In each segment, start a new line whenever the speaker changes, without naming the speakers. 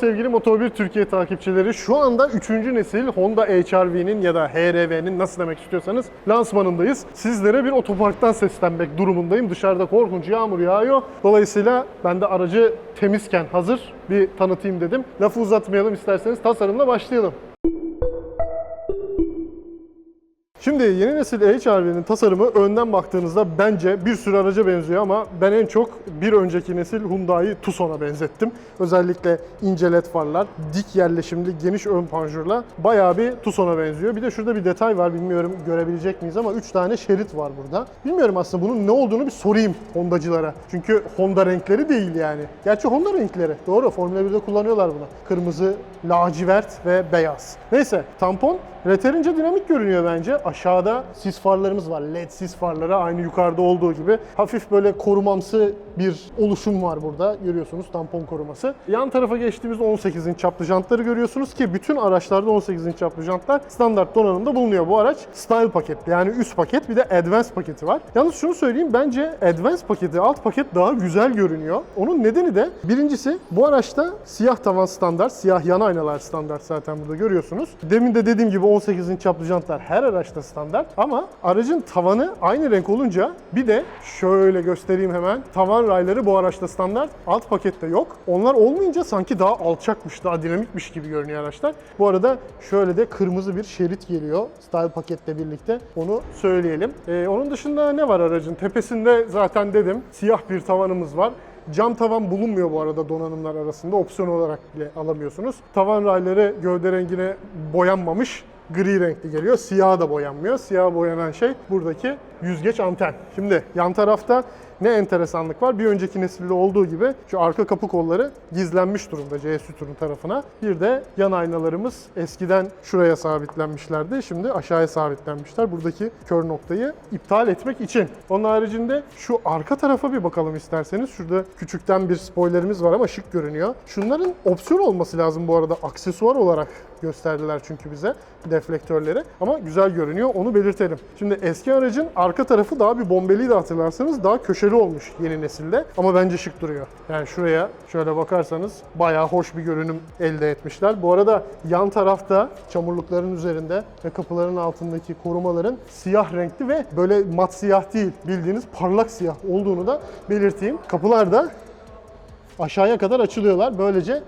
Sevgili Motor1 Türkiye takipçileri. Şu anda 3. nesil Honda HR-V'nin ya da HR-V'nin nasıl demek istiyorsanız lansmanındayız. Sizlere bir otoparktan seslenmek durumundayım. Dışarıda korkunç yağmur yağıyor. Dolayısıyla ben de aracı temizken hazır bir tanıtayım dedim. Lafı uzatmayalım isterseniz tasarımla başlayalım. Şimdi yeni nesil HR-V'nin tasarımı önden baktığınızda bence bir sürü araca benziyor ama ben en çok bir önceki nesil Hyundai Tucson'a benzettim. Özellikle ince led farlar, dik yerleşimli geniş ön panjurla bayağı bir Tucson'a benziyor. Bir de şurada bir detay var bilmiyorum görebilecek miyiz ama 3 tane şerit var burada. Bilmiyorum aslında bunun ne olduğunu bir sorayım Hondacılara. Çünkü Honda renkleri değil yani. Gerçi Honda renkleri. Doğru Formula 1'de kullanıyorlar bunu. Kırmızı, lacivert ve beyaz. Neyse tampon Yeterince dinamik görünüyor bence. Aşağıda sis farlarımız var. LED sis farları aynı yukarıda olduğu gibi. Hafif böyle korumamsı bir oluşum var burada. Görüyorsunuz tampon koruması. Yan tarafa geçtiğimizde 18 inç çaplı jantları görüyorsunuz ki bütün araçlarda 18 inç çaplı jantlar standart donanımda bulunuyor. Bu araç Style paket yani üst paket bir de Advance paketi var. Yalnız şunu söyleyeyim bence Advance paketi alt paket daha güzel görünüyor. Onun nedeni de birincisi bu araçta siyah tavan standart, siyah yan aynalar standart zaten burada görüyorsunuz. Demin de dediğim gibi 18 inç çaplı jantlar her araçta standart ama aracın tavanı aynı renk olunca bir de şöyle göstereyim hemen. Tavan rayları bu araçta standart, alt pakette yok. Onlar olmayınca sanki daha alçakmış, daha dinamikmiş gibi görünüyor araçlar. Bu arada şöyle de kırmızı bir şerit geliyor Style paketle birlikte. Onu söyleyelim. Ee, onun dışında ne var aracın? Tepesinde zaten dedim siyah bir tavanımız var. Cam tavan bulunmuyor bu arada donanımlar arasında. Opsiyon olarak bile alamıyorsunuz. Tavan rayları gövde rengine boyanmamış gri renkli geliyor. Siyah da boyanmıyor. Siyah boyanan şey buradaki yüzgeç anten. Şimdi yan tarafta ne enteresanlık var? Bir önceki nesilde olduğu gibi şu arka kapı kolları gizlenmiş durumda C sütunu tarafına. Bir de yan aynalarımız eskiden şuraya sabitlenmişlerdi. Şimdi aşağıya sabitlenmişler. Buradaki kör noktayı iptal etmek için. Onun haricinde şu arka tarafa bir bakalım isterseniz. Şurada küçükten bir spoilerimiz var ama şık görünüyor. Şunların opsiyon olması lazım bu arada. Aksesuar olarak gösterdiler çünkü bize deflektörleri. Ama güzel görünüyor. Onu belirtelim. Şimdi eski aracın arka tarafı daha bir bombeliydi hatırlarsanız. Daha köşeli olmuş yeni nesilde. Ama bence şık duruyor. Yani şuraya şöyle bakarsanız bayağı hoş bir görünüm elde etmişler. Bu arada yan tarafta çamurlukların üzerinde ve kapıların altındaki korumaların siyah renkli ve böyle mat siyah değil bildiğiniz parlak siyah olduğunu da belirteyim. Kapılar da aşağıya kadar açılıyorlar. Böylece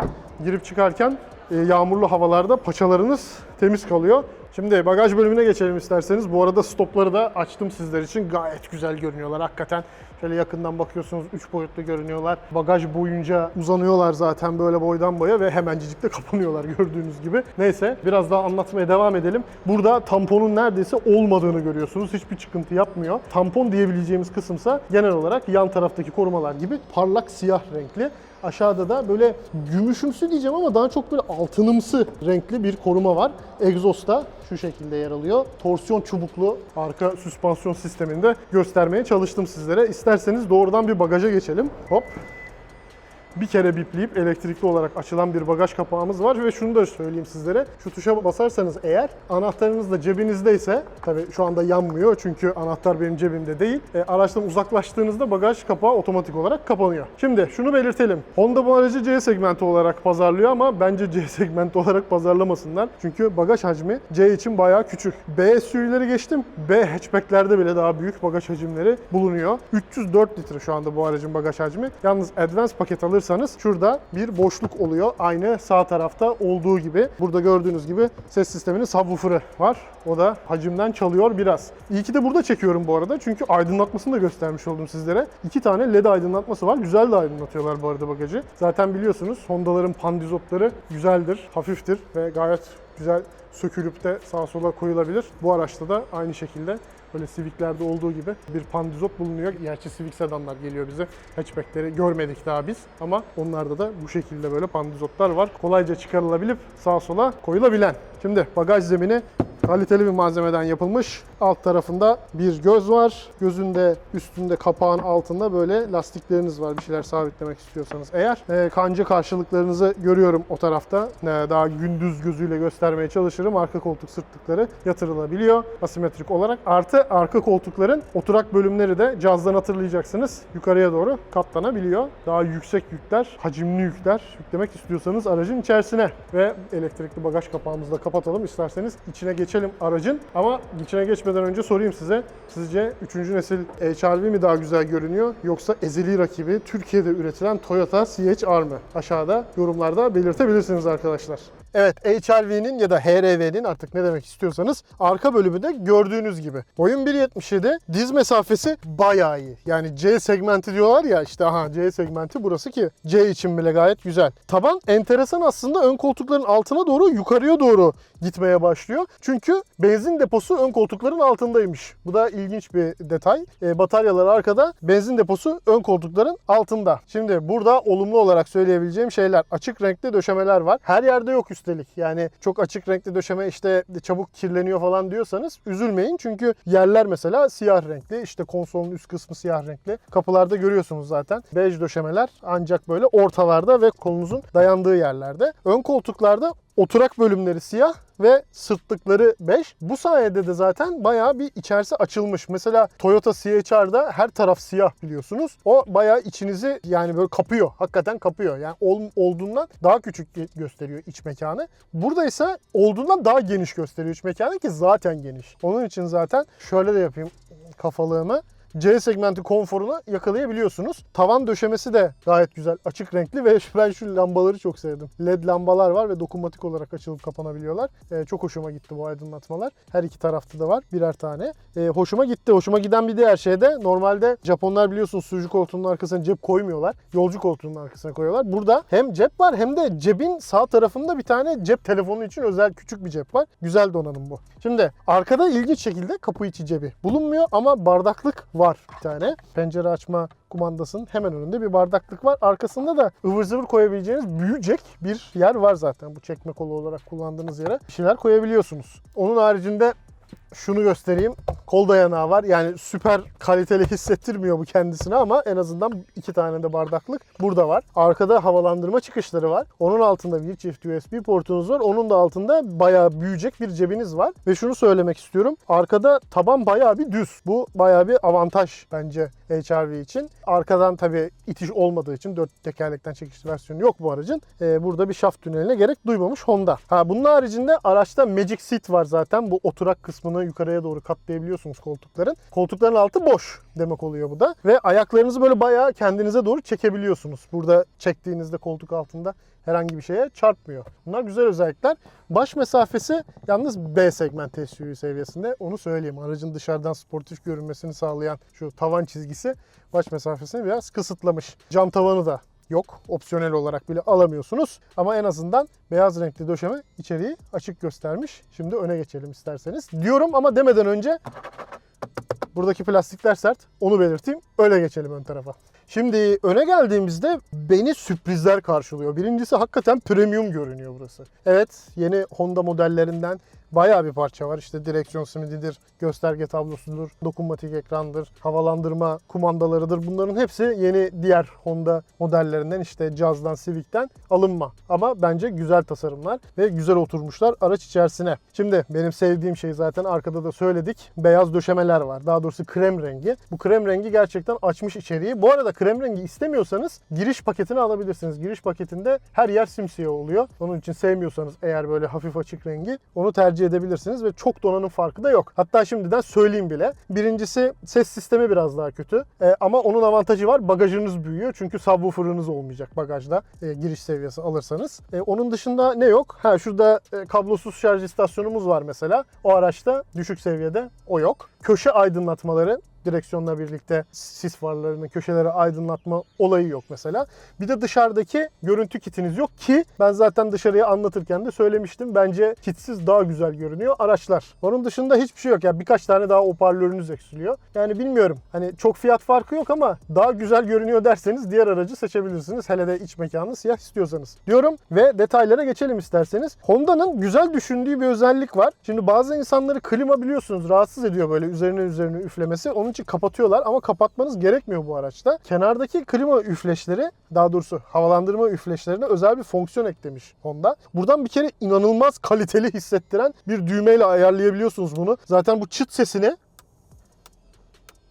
girip çıkarken yağmurlu havalarda paçalarınız temiz kalıyor. Şimdi bagaj bölümüne geçelim isterseniz. Bu arada stopları da açtım sizler için. Gayet güzel görünüyorlar hakikaten. Şöyle yakından bakıyorsunuz 3 boyutlu görünüyorlar. Bagaj boyunca uzanıyorlar zaten böyle boydan boya ve hemencik de kapanıyorlar gördüğünüz gibi. Neyse biraz daha anlatmaya devam edelim. Burada tamponun neredeyse olmadığını görüyorsunuz. Hiçbir çıkıntı yapmıyor. Tampon diyebileceğimiz kısımsa genel olarak yan taraftaki korumalar gibi parlak siyah renkli. Aşağıda da böyle gümüşümsü diyeceğim ama daha çok böyle altınımsı renkli bir koruma var. Egzosta şu şekilde yer alıyor. Torsiyon çubuklu arka süspansiyon sisteminde göstermeye çalıştım sizlere. İsterseniz doğrudan bir bagaja geçelim. Hop bir kere bipleyip elektrikli olarak açılan bir bagaj kapağımız var ve şunu da söyleyeyim sizlere. Şu tuşa basarsanız eğer anahtarınız da cebinizdeyse, tabii şu anda yanmıyor çünkü anahtar benim cebimde değil. E, araçtan uzaklaştığınızda bagaj kapağı otomatik olarak kapanıyor. Şimdi şunu belirtelim. Honda bu aracı C segmenti olarak pazarlıyor ama bence C segmenti olarak pazarlamasınlar. Çünkü bagaj hacmi C için bayağı küçük. B SUV'leri geçtim. B hatchbacklerde bile daha büyük bagaj hacimleri bulunuyor. 304 litre şu anda bu aracın bagaj hacmi. Yalnız Advance paket alırsanız şurada bir boşluk oluyor. Aynı sağ tarafta olduğu gibi. Burada gördüğünüz gibi ses sisteminin subwoofer'ı var. O da hacimden çalıyor biraz. İyi ki de burada çekiyorum bu arada. Çünkü aydınlatmasını da göstermiş oldum sizlere. İki tane LED aydınlatması var. Güzel de aydınlatıyorlar bu arada bagajı. Zaten biliyorsunuz Honda'ların pandizotları güzeldir, hafiftir ve gayet güzel sökülüp de sağa sola koyulabilir. Bu araçta da aynı şekilde böyle Civic'lerde olduğu gibi bir pandizot bulunuyor. Gerçi Civic sedanlar geliyor bize. Hatchback'leri görmedik daha biz ama onlarda da bu şekilde böyle pandizotlar var. Kolayca çıkarılabilip sağa sola koyulabilen. Şimdi bagaj zemini Kaliteli bir malzemeden yapılmış. Alt tarafında bir göz var. Gözünde üstünde kapağın altında böyle lastikleriniz var bir şeyler sabitlemek istiyorsanız. Eğer e, kanca karşılıklarınızı görüyorum o tarafta. E, daha gündüz gözüyle göstermeye çalışırım. Arka koltuk sırtlıkları yatırılabiliyor asimetrik olarak. Artı arka koltukların oturak bölümleri de cazdan hatırlayacaksınız. Yukarıya doğru katlanabiliyor. Daha yüksek yükler, hacimli yükler yüklemek istiyorsanız aracın içerisine ve elektrikli bagaj kapağımızı da kapatalım. İsterseniz içine geçelim aracın. Ama içine geçmeden önce sorayım size. Sizce 3. nesil HR-V mi daha güzel görünüyor yoksa ezeli rakibi Türkiye'de üretilen Toyota CHR mı? Aşağıda yorumlarda belirtebilirsiniz arkadaşlar. Evet, HR-V'nin ya da HR-V'nin artık ne demek istiyorsanız arka bölümünde gördüğünüz gibi. Boyun 1.77, diz mesafesi bayağı iyi. Yani C segmenti diyorlar ya işte aha C segmenti burası ki C için bile gayet güzel. Taban enteresan aslında ön koltukların altına doğru yukarıya doğru gitmeye başlıyor. Çünkü benzin deposu ön koltukların altındaymış. Bu da ilginç bir detay. E, bataryalar arkada, benzin deposu ön koltukların altında. Şimdi burada olumlu olarak söyleyebileceğim şeyler. Açık renkli döşemeler var. Her yerde yok üstelik. Yani çok açık renkli döşeme işte çabuk kirleniyor falan diyorsanız üzülmeyin. Çünkü yerler mesela siyah renkli. İşte konsolun üst kısmı siyah renkli. Kapılarda görüyorsunuz zaten. Bej döşemeler ancak böyle ortalarda ve kolunuzun dayandığı yerlerde. Ön koltuklarda oturak bölümleri siyah ve sırtlıkları 5. Bu sayede de zaten bayağı bir içerisi açılmış. Mesela Toyota CHR'da her taraf siyah biliyorsunuz. O bayağı içinizi yani böyle kapıyor. Hakikaten kapıyor. Yani ol, olduğundan daha küçük gösteriyor iç mekanı. Burada ise olduğundan daha geniş gösteriyor iç mekanı ki zaten geniş. Onun için zaten şöyle de yapayım kafalığımı. C segmenti konforunu yakalayabiliyorsunuz. Tavan döşemesi de gayet güzel. Açık renkli ve ben şu lambaları çok sevdim. LED lambalar var ve dokunmatik olarak açılıp kapanabiliyorlar. Ee, çok hoşuma gitti bu aydınlatmalar. Her iki tarafta da var birer tane. Ee, hoşuma gitti. Hoşuma giden bir diğer şey de normalde Japonlar biliyorsunuz sürücü koltuğunun arkasına cep koymuyorlar. Yolcu koltuğunun arkasına koyuyorlar. Burada hem cep var hem de cebin sağ tarafında bir tane cep telefonu için özel küçük bir cep var. Güzel donanım bu. Şimdi arkada ilginç şekilde kapı içi cebi bulunmuyor ama bardaklık var bir tane. Pencere açma kumandasının hemen önünde bir bardaklık var. Arkasında da ıvır zıvır koyabileceğiniz büyüyecek bir yer var zaten. Bu çekme kolu olarak kullandığınız yere bir şeyler koyabiliyorsunuz. Onun haricinde şunu göstereyim. Kol dayanağı var. Yani süper kaliteli hissettirmiyor bu kendisine ama en azından iki tane de bardaklık burada var. Arkada havalandırma çıkışları var. Onun altında bir çift USB portunuz var. Onun da altında bayağı büyüyecek bir cebiniz var. Ve şunu söylemek istiyorum. Arkada taban bayağı bir düz. Bu bayağı bir avantaj bence HR-V için. Arkadan tabii itiş olmadığı için dört tekerlekten çekişli versiyonu yok bu aracın. Ee, burada bir şaft tüneline gerek duymamış Honda. Ha, bunun haricinde araçta Magic Seat var zaten. Bu oturak kısmını yukarıya doğru katlayabiliyorsunuz koltukların. Koltukların altı boş demek oluyor bu da. Ve ayaklarınızı böyle bayağı kendinize doğru çekebiliyorsunuz. Burada çektiğinizde koltuk altında herhangi bir şeye çarpmıyor. Bunlar güzel özellikler. Baş mesafesi yalnız B segment SUV seviyesinde. Onu söyleyeyim. Aracın dışarıdan sportif görünmesini sağlayan şu tavan çizgisi baş mesafesini biraz kısıtlamış. Cam tavanı da yok. Opsiyonel olarak bile alamıyorsunuz. Ama en azından beyaz renkli döşeme içeriği açık göstermiş. Şimdi öne geçelim isterseniz. Diyorum ama demeden önce buradaki plastikler sert. Onu belirteyim. Öyle geçelim ön tarafa. Şimdi öne geldiğimizde beni sürprizler karşılıyor. Birincisi hakikaten premium görünüyor burası. Evet yeni Honda modellerinden bayağı bir parça var. İşte direksiyon simididir, gösterge tablosudur, dokunmatik ekrandır, havalandırma kumandalarıdır. Bunların hepsi yeni diğer Honda modellerinden işte Jazz'dan, Civic'ten alınma. Ama bence güzel tasarımlar ve güzel oturmuşlar araç içerisine. Şimdi benim sevdiğim şey zaten arkada da söyledik. Beyaz döşemeler var. Daha doğrusu krem rengi. Bu krem rengi gerçekten açmış içeriği. Bu arada krem rengi istemiyorsanız giriş paketini alabilirsiniz. Giriş paketinde her yer simsiyah oluyor. Onun için sevmiyorsanız eğer böyle hafif açık rengi onu tercih edebilirsiniz ve çok donanım farkı da yok. Hatta şimdiden söyleyeyim bile. Birincisi ses sistemi biraz daha kötü. Ee, ama onun avantajı var. Bagajınız büyüyor. Çünkü subwoofer'ınız olmayacak bagajda e, giriş seviyesi alırsanız. E, onun dışında ne yok? Ha şurada e, kablosuz şarj istasyonumuz var mesela. O araçta düşük seviyede o yok. Köşe aydınlatmaları direksiyonla birlikte sis farlarının köşeleri aydınlatma olayı yok mesela. Bir de dışarıdaki görüntü kitiniz yok ki ben zaten dışarıya anlatırken de söylemiştim. Bence kitsiz daha güzel görünüyor araçlar. Onun dışında hiçbir şey yok. Yani birkaç tane daha hoparlörünüz eksiliyor. Yani bilmiyorum. Hani çok fiyat farkı yok ama daha güzel görünüyor derseniz diğer aracı seçebilirsiniz. Hele de iç mekanı siyah istiyorsanız. Diyorum ve detaylara geçelim isterseniz. Honda'nın güzel düşündüğü bir özellik var. Şimdi bazı insanları klima biliyorsunuz rahatsız ediyor böyle üzerine üzerine üflemesi. Onun için kapatıyorlar ama kapatmanız gerekmiyor bu araçta. Kenardaki klima üfleşleri daha doğrusu havalandırma üfleşlerine özel bir fonksiyon eklemiş Honda. Buradan bir kere inanılmaz kaliteli hissettiren bir düğmeyle ayarlayabiliyorsunuz bunu. Zaten bu çıt sesini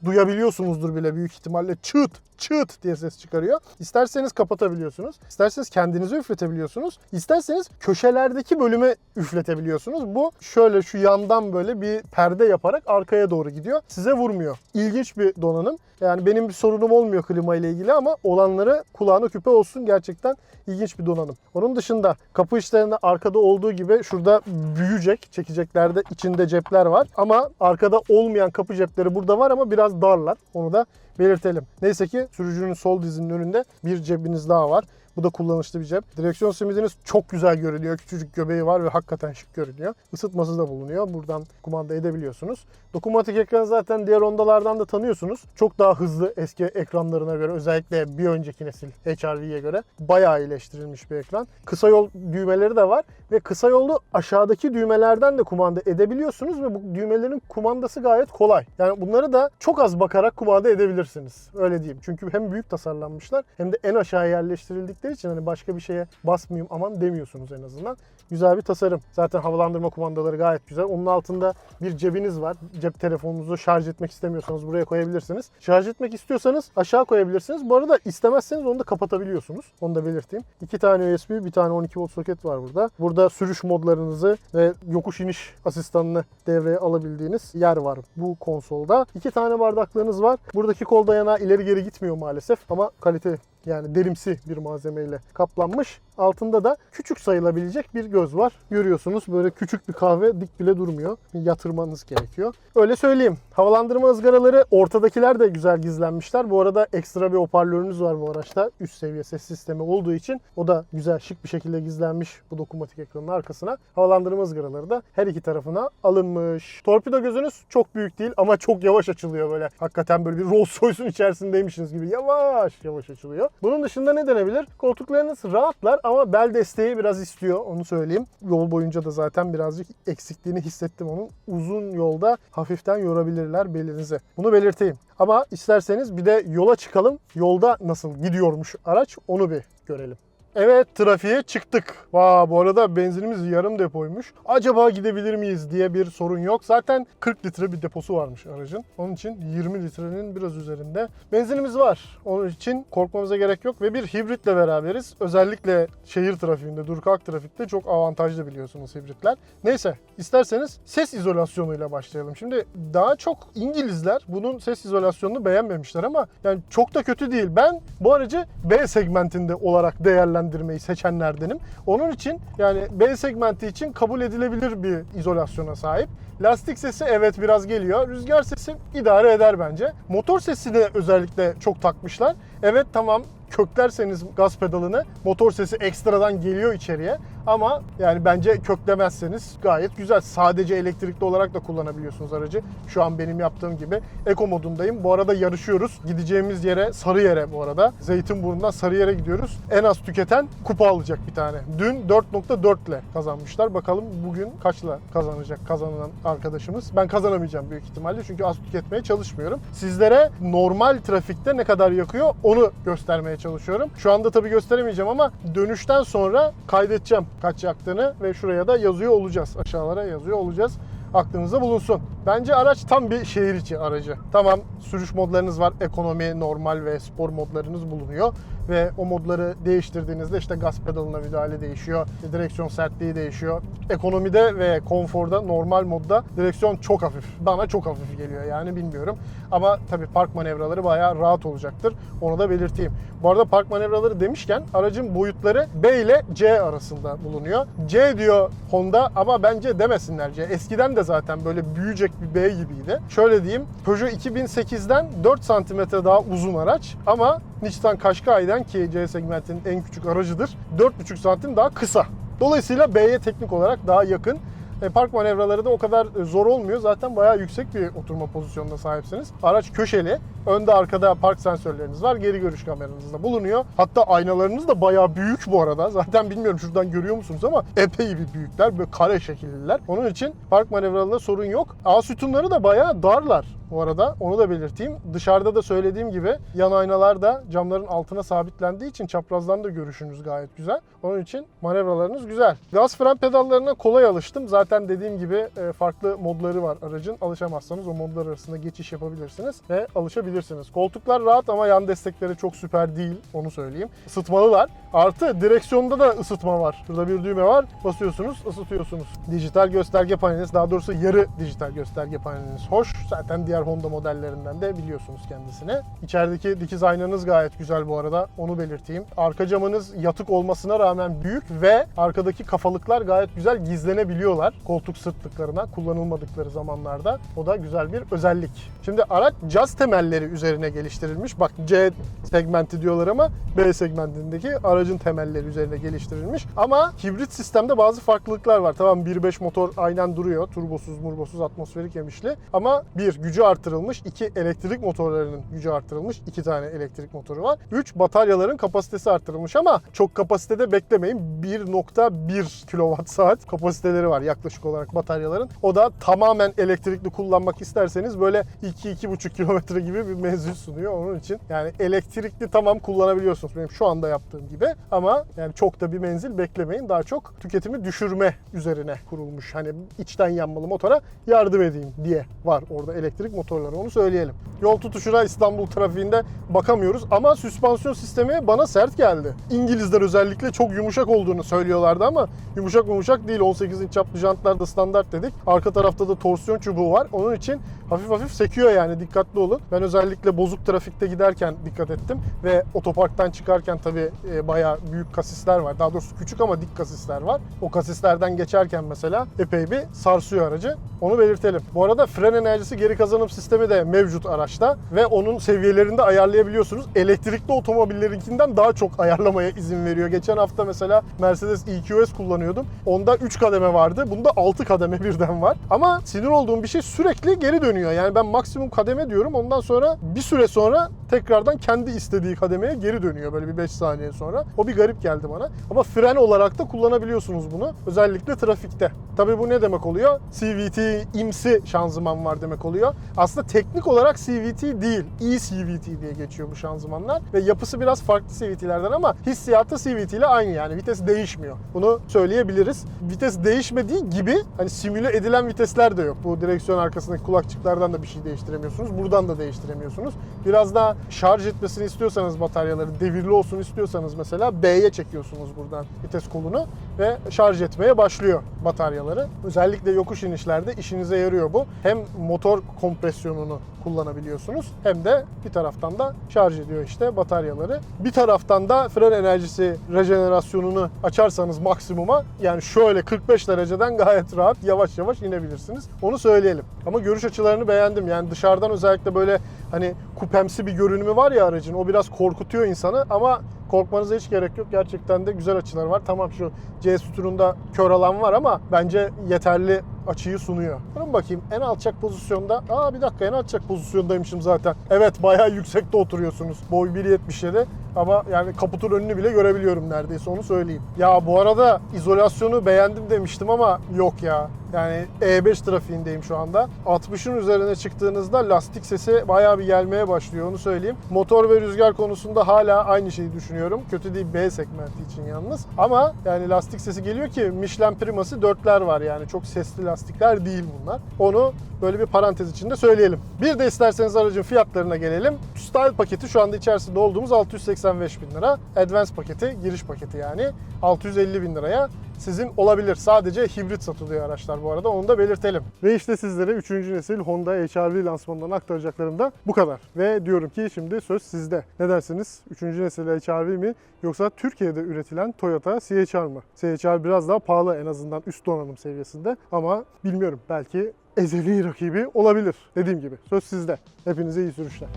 duyabiliyorsunuzdur bile büyük ihtimalle çıt çıt diye ses çıkarıyor. İsterseniz kapatabiliyorsunuz. İsterseniz kendinize üfletebiliyorsunuz. İsterseniz köşelerdeki bölüme üfletebiliyorsunuz. Bu şöyle şu yandan böyle bir perde yaparak arkaya doğru gidiyor. Size vurmuyor. İlginç bir donanım. Yani benim bir sorunum olmuyor klima ile ilgili ama olanları kulağına küpe olsun gerçekten ilginç bir donanım. Onun dışında kapı işlerinde arkada olduğu gibi şurada büyüyecek çekeceklerde içinde cepler var. Ama arkada olmayan kapı cepleri burada var ama biraz darlar. Onu da belirtelim. Neyse ki sürücünün sol dizinin önünde bir cebiniz daha var. Bu da kullanışlı bir cep. Direksiyon simidiniz çok güzel görünüyor. Küçücük göbeği var ve hakikaten şık görünüyor. Isıtması da bulunuyor. Buradan kumanda edebiliyorsunuz. Dokunmatik ekranı zaten diğer Honda'lardan da tanıyorsunuz. Çok daha hızlı eski ekranlarına göre özellikle bir önceki nesil HRV'ye göre bayağı iyileştirilmiş bir ekran. Kısa yol düğmeleri de var ve kısa yolu aşağıdaki düğmelerden de kumanda edebiliyorsunuz ve bu düğmelerin kumandası gayet kolay. Yani bunları da çok az bakarak kumanda edebilirsiniz. Öyle diyeyim. Çünkü hem büyük tasarlanmışlar hem de en aşağıya yerleştirildikleri için hani başka bir şeye basmayayım aman demiyorsunuz en azından. Güzel bir tasarım. Zaten havalandırma kumandaları gayet güzel. Onun altında bir cebiniz var. Cep telefonunuzu şarj etmek istemiyorsanız buraya koyabilirsiniz. Şarj etmek istiyorsanız aşağı koyabilirsiniz. Bu arada istemezseniz onu da kapatabiliyorsunuz. Onu da belirteyim. İki tane USB, bir tane 12 volt soket var burada. Burada sürüş modlarınızı ve yokuş iniş asistanını devreye alabildiğiniz yer var bu konsolda. İki tane bardaklığınız var. Buradaki kol dayanağı ileri geri gitmiyor maalesef ama kalite yani derimsi bir malzemeyle kaplanmış. Altında da küçük sayılabilecek bir göz var. Görüyorsunuz böyle küçük bir kahve dik bile durmuyor. Yatırmanız gerekiyor. Öyle söyleyeyim. Havalandırma ızgaraları ortadakiler de güzel gizlenmişler. Bu arada ekstra bir hoparlörünüz var bu araçta. Üst seviye ses sistemi olduğu için o da güzel şık bir şekilde gizlenmiş bu dokunmatik ekranın arkasına. Havalandırma ızgaraları da her iki tarafına alınmış. Torpido gözünüz çok büyük değil ama çok yavaş açılıyor böyle. Hakikaten böyle bir Rolls Royce'un içerisindeymişsiniz gibi yavaş yavaş açılıyor. Bunun dışında ne denebilir? Koltuklarınız rahatlar ama bel desteği biraz istiyor onu söyleyeyim. Yol boyunca da zaten birazcık eksikliğini hissettim onun. Uzun yolda hafiften yorabilirler belinizi. Bunu belirteyim. Ama isterseniz bir de yola çıkalım. Yolda nasıl gidiyormuş araç onu bir görelim. Evet trafiğe çıktık. Vaa bu arada benzinimiz yarım depoymuş. Acaba gidebilir miyiz diye bir sorun yok. Zaten 40 litre bir deposu varmış aracın. Onun için 20 litrenin biraz üzerinde benzinimiz var. Onun için korkmamıza gerek yok ve bir hibritle beraberiz. Özellikle şehir trafiğinde, dur kalk trafikte çok avantajlı biliyorsunuz hibritler. Neyse isterseniz ses izolasyonuyla başlayalım. Şimdi daha çok İngilizler bunun ses izolasyonunu beğenmemişler ama yani çok da kötü değil. Ben bu aracı B segmentinde olarak değerlendirmeyi seçenlerdenim. Onun için yani B segmenti için kabul edilebilir bir izolasyona sahip. Lastik sesi evet biraz geliyor. Rüzgar sesi idare eder bence. Motor sesini özellikle çok takmışlar. Evet tamam köklerseniz gaz pedalını motor sesi ekstradan geliyor içeriye. Ama yani bence köklemezseniz gayet güzel. Sadece elektrikli olarak da kullanabiliyorsunuz aracı. Şu an benim yaptığım gibi. Eko modundayım. Bu arada yarışıyoruz. Gideceğimiz yere Sarıyer'e bu arada. Zeytinburnu'ndan Sarıyer'e gidiyoruz. En az tüketen kupa alacak bir tane. Dün 4.4 ile kazanmışlar. Bakalım bugün kaçla kazanacak kazanan arkadaşımız. Ben kazanamayacağım büyük ihtimalle çünkü az tüketmeye çalışmıyorum. Sizlere normal trafikte ne kadar yakıyor onu göstermeye çalışıyorum. Şu anda tabii gösteremeyeceğim ama dönüşten sonra kaydedeceğim kaç yaktığını ve şuraya da yazıyor olacağız. Aşağılara yazıyor olacağız. Aklınızda bulunsun. Bence araç tam bir şehir içi aracı. Tamam sürüş modlarınız var. Ekonomi, normal ve spor modlarınız bulunuyor. Ve o modları değiştirdiğinizde işte gaz pedalına müdahale değişiyor, direksiyon sertliği değişiyor. Ekonomide ve konforda normal modda direksiyon çok hafif. Bana çok hafif geliyor yani bilmiyorum. Ama tabii park manevraları bayağı rahat olacaktır. Onu da belirteyim. Bu arada park manevraları demişken aracın boyutları B ile C arasında bulunuyor. C diyor Honda ama bence demesinler C. Eskiden de zaten böyle büyüyecek bir B gibiydi. Şöyle diyeyim Peugeot 2008'den 4 santimetre daha uzun araç ama Nissan Qashqai'den ki C segmentinin en küçük aracıdır 4,5 santim daha kısa. Dolayısıyla B'ye teknik olarak daha yakın. E, park manevraları da o kadar e, zor olmuyor. Zaten bayağı yüksek bir oturma pozisyonuna sahipsiniz. Araç köşeli. Önde arkada park sensörleriniz var. Geri görüş kameranız da bulunuyor. Hatta aynalarınız da bayağı büyük bu arada. Zaten bilmiyorum şuradan görüyor musunuz ama epey bir büyükler. Böyle kare şekilliler. Onun için park manevralarında sorun yok. A sütunları da bayağı darlar bu arada. Onu da belirteyim. Dışarıda da söylediğim gibi yan aynalar da camların altına sabitlendiği için çaprazdan da görüşünüz gayet güzel. Onun için manevralarınız güzel. Gaz fren pedallarına kolay alıştım. Zaten dediğim gibi e, farklı modları var aracın. Alışamazsanız o modlar arasında geçiş yapabilirsiniz ve alışabilirsiniz. Koltuklar rahat ama yan destekleri çok süper değil. Onu söyleyeyim. Isıtmalılar. Artı direksiyonda da ısıtma var. Şurada bir düğme var. Basıyorsunuz, ısıtıyorsunuz. Dijital gösterge paneliniz, daha doğrusu yarı dijital gösterge paneliniz hoş. Zaten diğer Honda modellerinden de biliyorsunuz kendisini. İçerideki dikiz aynanız gayet güzel bu arada. Onu belirteyim. Arka camınız yatık olmasına rağmen büyük ve arkadaki kafalıklar gayet güzel gizlenebiliyorlar. Koltuk sırtlıklarına kullanılmadıkları zamanlarda. O da güzel bir özellik. Şimdi araç caz temelleri üzerine geliştirilmiş. Bak C segmenti diyorlar ama B segmentindeki aracın temelleri üzerine geliştirilmiş. Ama hibrit sistemde bazı farklılıklar var. Tamam 1.5 motor aynen duruyor. Turbosuz, murbosuz, atmosferik emişli. Ama bir gücü artırılmış. iki elektrik motorlarının gücü artırılmış. iki tane elektrik motoru var. Üç bataryaların kapasitesi artırılmış ama çok kapasitede beklemeyin. 1.1 kWh saat kapasiteleri var yaklaşık olarak bataryaların. O da tamamen elektrikli kullanmak isterseniz böyle 2-2.5 kilometre gibi bir menzil sunuyor. Onun için yani elektrikli tamam kullanabiliyorsunuz. Benim şu anda yaptığım gibi ama yani çok da bir menzil beklemeyin. Daha çok tüketimi düşürme üzerine kurulmuş. Hani içten yanmalı motora yardım edeyim diye var orada elektrik motorları onu söyleyelim. Yol tutuşuna İstanbul trafiğinde bakamıyoruz ama süspansiyon sistemi bana sert geldi. İngilizler özellikle çok yumuşak olduğunu söylüyorlardı ama yumuşak yumuşak değil. 18 inç çaplı jantlar da standart dedik. Arka tarafta da torsiyon çubuğu var. Onun için hafif hafif sekiyor yani dikkatli olun. Ben özellikle bozuk trafikte giderken dikkat ettim ve otoparktan çıkarken tabii e, bayağı büyük kasisler var. Daha doğrusu küçük ama dik kasisler var. O kasislerden geçerken mesela epey bir sarsıyor aracı. Onu belirtelim. Bu arada fren enerjisi geri kazanım sistemi de mevcut araçta ve onun seviyelerini de ayarlayabiliyorsunuz. Elektrikli otomobillerinkinden daha çok ayarlamaya izin veriyor. Geçen hafta mesela Mercedes EQS kullanıyordum. Onda 3 kademe vardı. Bunda 6 kademe birden var. Ama sinir olduğum bir şey sürekli geri dönüyor. Yani ben maksimum kademe diyorum. Ondan sonra bir süre sonra tekrardan kendi istediği kademeye geri dönüyor böyle bir 5 saniye sonra. O bir garip geldi bana. Ama fren olarak da kullanabiliyorsunuz bunu. Özellikle trafikte. Tabii bu ne demek oluyor? CVT imsi şanzıman var demek oluyor. Aslında teknik olarak CVT değil. e-CVT diye geçiyor bu şanzımanlar. Ve yapısı biraz farklı CVT'lerden ama hissiyatı CVT ile aynı yani. Vites değişmiyor. Bunu söyleyebiliriz. Vites değişmediği gibi hani simüle edilen vitesler de yok. Bu direksiyon arkasındaki kulakçıklardan da bir şey değiştiremiyorsunuz. Buradan da değiştiremiyorsunuz. Biraz daha şarj etmesini istiyorsanız bataryaları devirli olsun istiyorsanız mesela B'ye çekiyorsunuz buradan vites kolunu ve şarj etmeye başlıyor bataryaları. Özellikle yokuş inişlerde işinize yarıyor bu. Hem motor kompresyonunu kullanabiliyorsunuz hem de bir taraftan da şarj ediyor işte bataryaları. Bir taraftan da fren enerjisi rejenerasyonunu açarsanız maksimuma yani şöyle 45 dereceden gayet rahat yavaş yavaş inebilirsiniz. Onu söyleyelim. Ama görüş açılarını beğendim. Yani dışarıdan özellikle böyle hani kupemsi bir görünümü var ya aracın. O biraz korkutuyor insanı ama korkmanıza hiç gerek yok. Gerçekten de güzel açılar var. Tamam şu C sütununda kör alan var ama bence yeterli açıyı sunuyor. Durun bakayım en alçak pozisyonda. Aa bir dakika en alçak pozisyondaymışım zaten. Evet bayağı yüksekte oturuyorsunuz. Boy 1.77 ama yani kaputun önünü bile görebiliyorum neredeyse onu söyleyeyim. Ya bu arada izolasyonu beğendim demiştim ama yok ya. Yani E5 trafiğindeyim şu anda. 60'ın üzerine çıktığınızda lastik sesi bayağı bir gelmeye başlıyor onu söyleyeyim. Motor ve rüzgar konusunda hala aynı şeyi düşünüyorum. Kötü değil B segmenti için yalnız. Ama yani lastik sesi geliyor ki Michelin Primas'ı 4'ler var yani. Çok sesli lastikler değil bunlar. Onu böyle bir parantez içinde söyleyelim. Bir de isterseniz aracın fiyatlarına gelelim. Style paketi şu anda içerisinde olduğumuz 685 bin lira. Advance paketi, giriş paketi yani 650 bin liraya sizin olabilir. Sadece hibrit satılıyor araçlar bu arada onu da belirtelim. Ve işte sizlere 3. nesil Honda HR-V lansmanından aktaracaklarım da bu kadar. Ve diyorum ki şimdi söz sizde. Ne dersiniz? 3. nesil HR-V mi yoksa Türkiye'de üretilen Toyota CHR mı? CHR biraz daha pahalı en azından üst donanım seviyesinde ama bilmiyorum belki ezeli rakibi olabilir. Dediğim gibi söz sizde. Hepinize iyi sürüşler.